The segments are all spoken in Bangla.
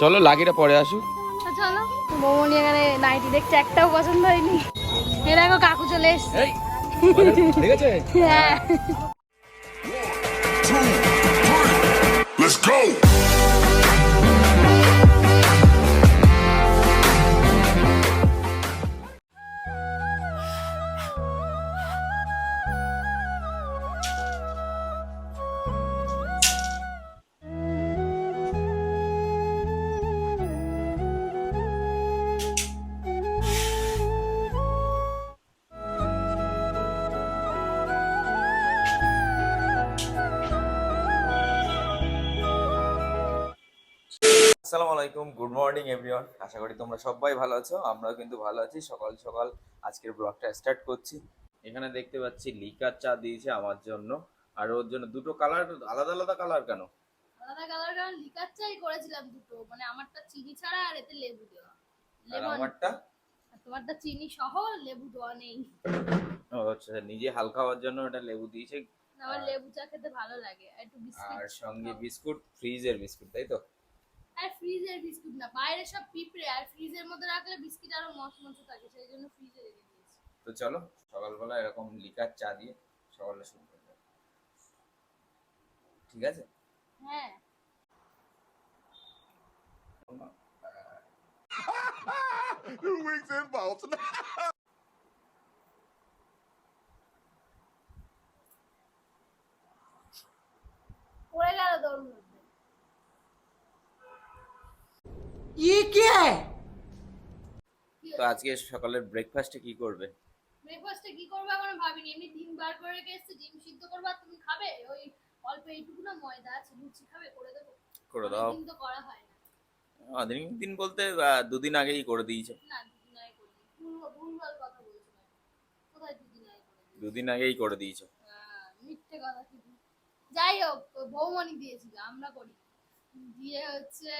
চলো লাগিটা পরে আসুক চলো। বৌমনি এখানে নাইটি দেখছে একটাও পছন্দ হয়নি। এ দেখো কাকু চলে এসছে। ঠিক আছে। হ্যাঁ। Let's go. আসসালামু আলাইকুম গুড মর্নিং এভরিওয়ান আশা করি তোমরা সবাই ভালো আছো আমরাও কিন্তু ভালো আছি। সকাল সকাল আজকের ব্লগটা স্টার্ট করছি। এখানে দেখতে পাচ্ছি লিকার চা দিয়েছে আমার জন্য। আর ওর জন্য দুটো কালার আলাদা আলাদা কালার কেন? আলাদা কালার কারণ লিকার চাই করেছিলাম দুটো। মানে আমারটা চিনি ছাড়া আর এতে লেবু দেওয়া। আর আমারটা? তোমারটা চিনি সহ লেবু দেওয়া নেই। ও আচ্ছা নিজে হালকা হওয়ার জন্য ওটা লেবু দিয়েছে। আমার লেবু চা খেতে ভালো লাগে। একটু বিস্কুট আর সঙ্গে বিস্কুট ফ্রিজের বিস্কুট তাই তো? আর ফ্রিজের বিস্কুট না বাইরে সব পিঁপড়ে আর ফ্রিজের মধ্যে রাখলে বিস্কিট আরও মচমচে থাকে সেই জন্য ফ্রিজে রেখে দিয়েছি তো চলো সকালবেলা এরকম লিকার চা দিয়ে সকালটা শুরু করে দেবো। ঠিক আছে হ্যাঁ Two weeks involved. পড়ে গেল তোর মধ্যে কি তো আজকে সকালের ব্রেকফাস্টে কি করবে? ব্রেকফাস্টে কি করব এখনও ভাবিনি। এমনি ডিম বার করে ডিম সিদ্ধ করব আর তুমি খাবে? ওই অল্প এইটুকু না ময়দা আছে লুচি খাবে করে দেবো। করে দাও। অনেকদিন তো করা হয় না। দিন বলতে দুদিন আগেই করে দিয়েছে। না দুদিন আগে করিনি ভুল ভুলভাল কথা বলছো কোথায় দুদিন আগে দিয়েছি? দুদিন আগেই করে দিয়েছ। মিথ্যে কথা যাই হোক বৌমনি দিয়েছিল আমরা করি। দিয়ে হচ্ছে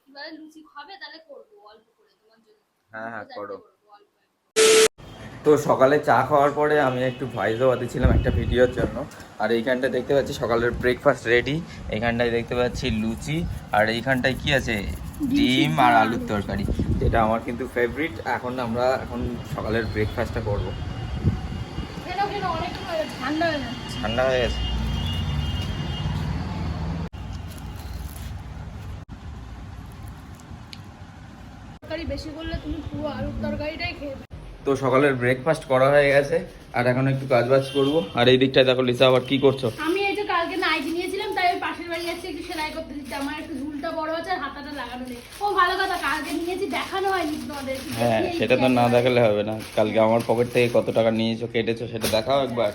কি বলে লুচি খাবে তাহলে করব অল্প করে তোমার জন্য। হ্যাঁ হ্যাঁ করো। তো সকালে চা খাওয়ার পরে আমি একটু ভয়েস ওভার দিচ্ছিলাম একটা ভিডিওর জন্য। আর এইখানটায় দেখতে পাচ্ছি সকালের ব্রেকফাস্ট রেডি এইখানটায় দেখতে পাচ্ছি লুচি। আর এইখানটায় কি আছে? ডিম আর আলুর তরকারি। যেটা আমার কিন্তু ফেভারিট এখন আমরা এখন সকালের ব্রেকফাস্টটা করব। ঠান্ডা হয়ে গেছে? বেশি করলে তুমি পুরো আলুর তরকারিটাই খেয়ে তো সকালের ব্রেকফাস্ট করা হয়ে গেছে আর এখন একটু কাজ বাজ করব। আর এই দিকটায় দেখো লিসা আবার কি করছ? আমি এই যে কালকে নাইটি নিয়েছিলাম তাই ওই পাশের বাড়ি যাচ্ছি একটু সেলাই করতে দিচ্ছি। আমার একটু ঝুলটা বড় আছে আর হাতাটা লাগানো নেই। ও ভালো কথা কালকে নিয়েছি দেখানো হয়নি তোমাদের। হ্যাঁ সেটা তো না দেখালে হবে না। কালকে আমার পকেট থেকে কত টাকা নিয়েছো কেটেছো সেটা দেখাও একবার।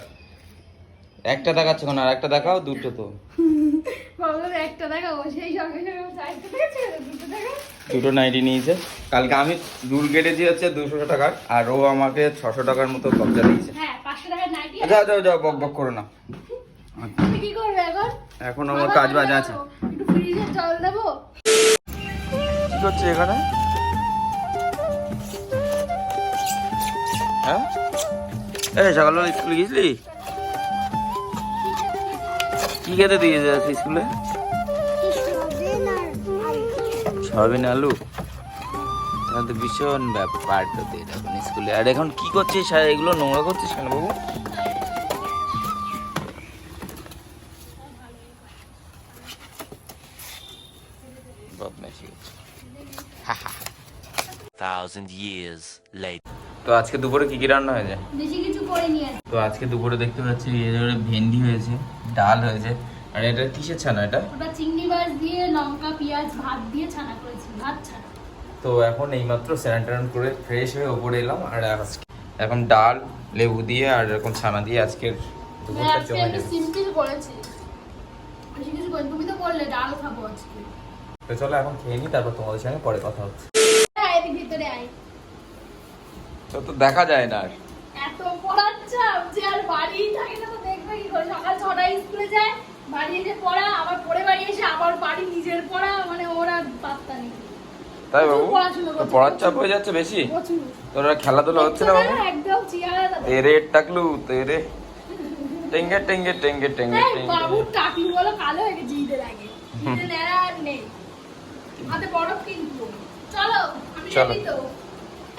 একটা দেখাচ্ছ কেন? আর একটা দেখাও দুটো তো। একটা দেখাবো সেই সঙ্গে সঙ্গে চারটে দেখেছি দুটো দেখা দুটো নাইটি নিয়েছে। কালকে আমি দূর কেটেছি হচ্ছে দুশো টাকার আর ও আমাকে ছশো টাকার মতো কবজা দিয়েছে। হ্যাঁ যাও যাও যাও বক বক করো না। এখন? আমার কাজ বাজ আছে। কি করছে এখানে? হ্যাঁ? এই সকালবেলা স্কুলে গেছিলি কি খেতে দিয়েছে স্কুলে? সয়াবিন আলু? তাহলে তো ভীষণ ব্যাপার তো এখন স্কুলে। আর এখন কি করছিস? আর এগুলো নোংরা করছিস কেন বাবু? thousand years later. তো আজকে দুপুরে কি কি রান্না হয়েছে? বেশি কিছু করিনি তো আজকে দুপুরে দেখতে পাচ্ছি ভেন্ডি হয়েছে ডাল হয়েছে। আর এটা কিসের ছানা এটা? ওটা চিংড়ি মাছ দিয়ে লঙ্কা পেঁয়াজ ভাত দিয়ে ছানা করেছি ভাত ছানা। তো এখন এইমাত্র স্নান টান করে ফ্রেশ হয়ে ওপরে এলাম আর আজকে এখন ডাল লেবু দিয়ে আর এরকম ছানা দিয়ে আজকের দুপুরটা হ্যাঁ, আজকে জমে একটু যাবে সিম্পল করেছি। বেশি কিছু তুমি তো বললে ডাল খাব আজকে। তো চলো এখন খেয়ে নি তারপর তোমাদের সঙ্গে পরে কথা হচ্ছে। ভিতরে আয়। তো তো দেখা যায় না আর। এত চাপ যে আর বাড়ি থাকে না তো দেখবে কি করে? সকাল ছটায় স্কুলে যায় বাড়ি এসে পড়া আবার পড়ে বাড়ি এসে আবার বাড়ি নিজের পড়া মানে ওরা পাত্তা নেই। তাই বাবু? পড়ার চাপ হয়ে যাচ্ছে বেশি? তোর খেলাধুলা হচ্ছে না বাবু? তেরে টাকলু তেরে। টেঙ্গে টেঙ্গে টেঙ্গে টেঙ্গে টেঙ্গে। বাবুর টাকি গুলো কালো হয়ে গেছে ঈদের আগে ঈদের আর নেই। হাতে বরফ কিনবো চলো আমি চলো।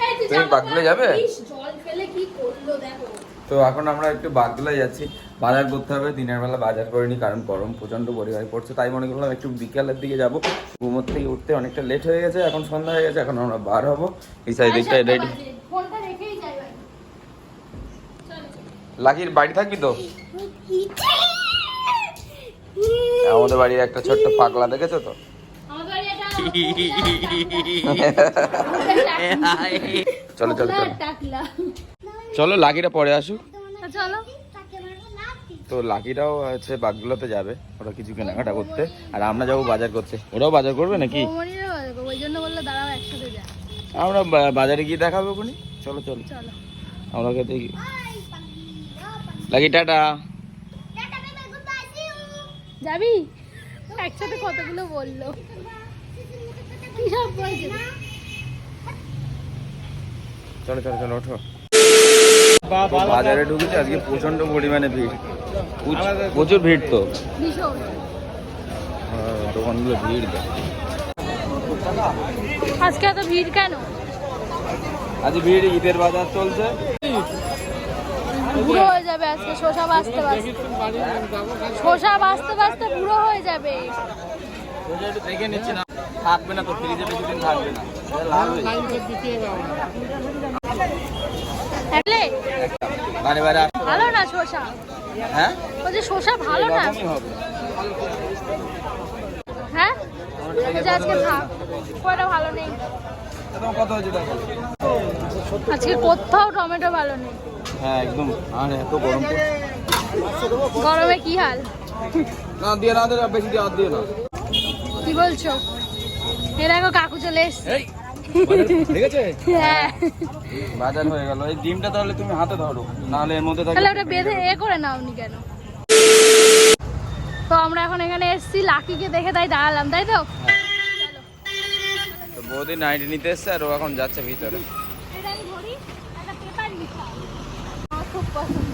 এই তুই যাবে? জল ফেলে কি করল দেখো। তো এখন আমরা একটু বাগদুলায় যাচ্ছি বাজার করতে হবে দিনের বেলা বাজার করিনি কারণ গরম প্রচণ্ড পরিমাণে পড়ছে তাই মনে করলাম একটু বিকালের দিকে যাব ঘুমোর থেকে উঠতে অনেকটা লেট হয়ে গেছে এখন সন্ধ্যা হয়ে গেছে এখন আমরা বার হব এই সাইড দিকটা রেডি সাতটা বাজে। ফোনটা রেখেই যাই বাড়ি চলো লাকির বাড়ি থাকবি তো আমাদের বাড়ির একটা ছোট্ট পাগলা দেখেছ তো আমার বাড়ি এটা চলো চলো চলো চলো লাকিটা পরে আসুক। চলো। তো লাকিরাও হচ্ছে বাগদুলাতে যাবে ওরা কিছু কেনাকাটা করতে। আর আমরা যাব বাজার করতে। ওরাও বাজার করবে নাকি? আমরা বাজারে গিয়ে দেখাবো ওখানে চলো চলো। চলো। আমরা দেখি। Lucky tata. যাবি? একসাথে কতগুলো বলল? কি সব চলো চলো চলো ওঠো। বাজারে ঢুকেছে আজকে প্রচণ্ড পরিমাণে ভিড়। প্রচুর ভিড় তো। হ্যাঁ, দোকানগুলো ভিড় আজকে এত ভিড় কেন? আজ ভিড় ঈদের বাজার চলছে। বুড়ো হয়ে যাবে আজকে শোষা বাঁচতে বাঁচতে। শোষা বাঁচতে বাঁচতে বুড়ো হয়ে যাবে। দেখে নিচ্ছি না থাকবে না তো ফ্রিজে বেশি দিন থাকবে না। লাল হয়ে? আসতে হবে। ভালো না শোষা হ্যাঁ? ও যে শোষা ভালো না? হ্যাঁ? ও যে আজকে থাক কয়টা ভালো নেই। আজকে কোথাও টমেটো ভালো নেই। হ্যাঁ একদম। আর এত গরম গরমে কি হাল? না দিয়ে না দিয়ে বেশি দিয়ে আর দিয়ে না। কি বলছো? এ দেখো কাকু চলে এসছে। এই ঠিক আছে? হ্যাঁ। বাজার হয়ে গেল। এই ডিমটা তাহলে তুমি হাতে ধরো নাহলে এর মধ্যে থাকে তাহলে ওটা বেঁধে এ করে নাওনি কেন? তো আমরা এখন এখানে এসেছি লাকিকে দেখে তাই দাঁড়ালাম তাই তো? তো বৌদি নাইটি নিতে এসছে আর ও এখন যাচ্ছে ভিতরে। খুব পছন্দ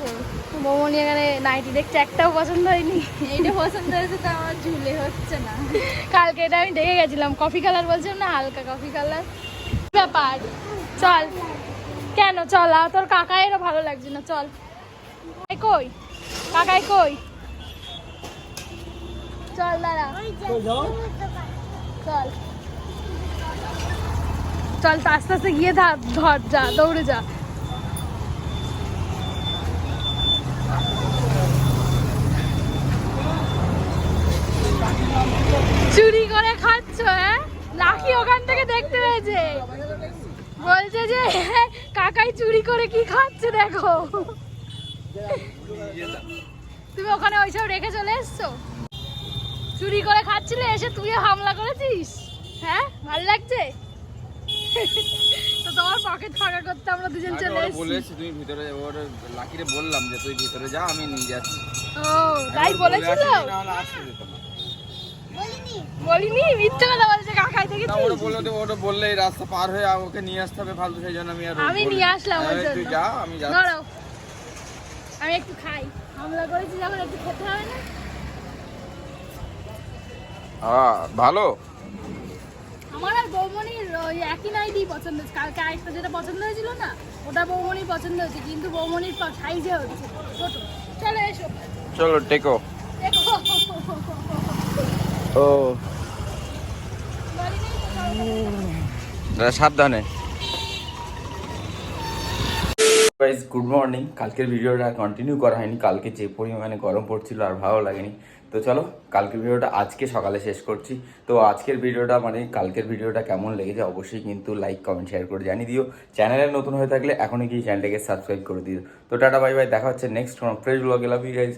মোমনি এখানে নাইটি দেখছে একটাও পছন্দ হয়নি। এইটা পছন্দ হয়েছে তো আমার ঝুলে হচ্ছে না। কালকে এটা আমি দেখে গেছিলাম কফি কালার বলছিলাম না হালকা কফি কালার ব্যাপার? চল। কেন? চল আর তোর কাকাইয়েরও ভালো লাগছে না, চল। কই? কাকাই কই? চল, দাঁড়া। চল। চল, তো আস্তে আস্তে গিয়ে ধর, যা, দৌড়ে যা। চুরি করে খাচ্ছ হ্যাঁ? লাকি ওখান থেকে দেখতে পেয়েছে। বলছে যে কাকাই চুরি করে কি খাচ্ছে দেখো। তুমি ওখানে ওইসব রেখে চলে এসছো? চুরি করে খাচ্ছিলে এসে তুই হামলা করেছিস? হ্যাঁ ভালো লাগছে? তো তোমার পকেট ফাঁকা করতে আমরা দুজন চলে এসেছি। বলেছি তুমি ভিতরে ওর লাকিরে বললাম যে তুই ভিতরে যা আমি নিয়ে যাচ্ছি। ও তাই বলেছিল? আসতে দিত না। বলিনি মিথ্যে কথা বলছে কাকাই না ওটা বলল তো ওটা বললে রাস্তা পার হয়ে ওকে নিয়ে আসতে হবে ফালতু সেই জন্য আমি আর আমি নিয়ে আসলাম ওর হ্যাঁ, তুই যা আমি যাচ্ছি। ধরো। আমি একটু খাই। হামলা করেছি যখন একটু খেতে হবে না। হ্যাঁ ভালো। আমার আর বৌমনির একই নাইটি পছন্দ কালকে আরেকটা যেটা পছন্দ হয়েছিল না ওটা বৌমনির পছন্দ হয়েছে কিন্তু বৌমনির সাইজে হচ্ছে ছোট। চলো এসো। চলো টেকো। দেখো ও। দাদা সাবধানে। গাইজ গুড মর্নিং কালকের ভিডিওটা কন্টিনিউ করা হয়নি। কালকে যে পরিমাণে গরম পড়ছিল আর ভালো লাগেনি। তো চলো কালকের ভিডিওটা আজকে সকালে শেষ করছি। তো আজকের ভিডিওটা মানে কালকের ভিডিওটা কেমন লেগেছে অবশ্যই কিন্তু লাইক কমেন্ট শেয়ার করে জানিয়ে দিও। চ্যানেলে নতুন হয়ে থাকলে এখনই কি চ্যানেলটাকে সাবস্ক্রাইব করে দিও। তো টাটা বাই বাই দেখা হচ্ছে নেক্সট ফ্রেশ ব্লগে লাভ ইউ গাইজ